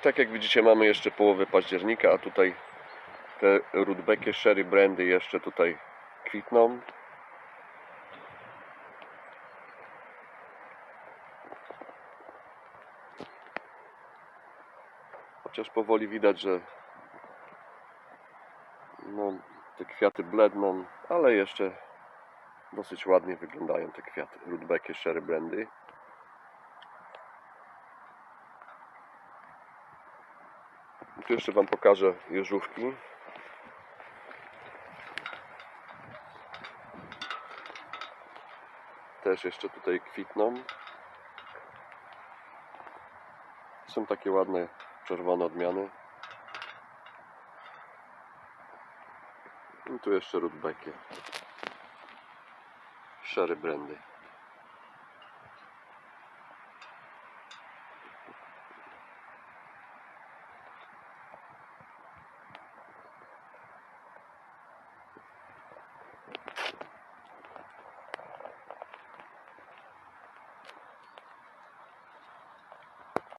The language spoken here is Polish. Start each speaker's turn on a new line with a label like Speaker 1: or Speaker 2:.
Speaker 1: I tak jak widzicie mamy jeszcze połowę października, a tutaj te rudbekie sherry brandy jeszcze tutaj kwitną. Chociaż powoli widać, że no, te kwiaty bledną, ale jeszcze dosyć ładnie wyglądają te kwiaty. Rudbekie sherry brandy. Tu jeszcze Wam pokażę jeżówki. Też jeszcze tutaj kwitną. Są takie ładne czerwone odmiany. I tu jeszcze rudbekie. Sherry brandy.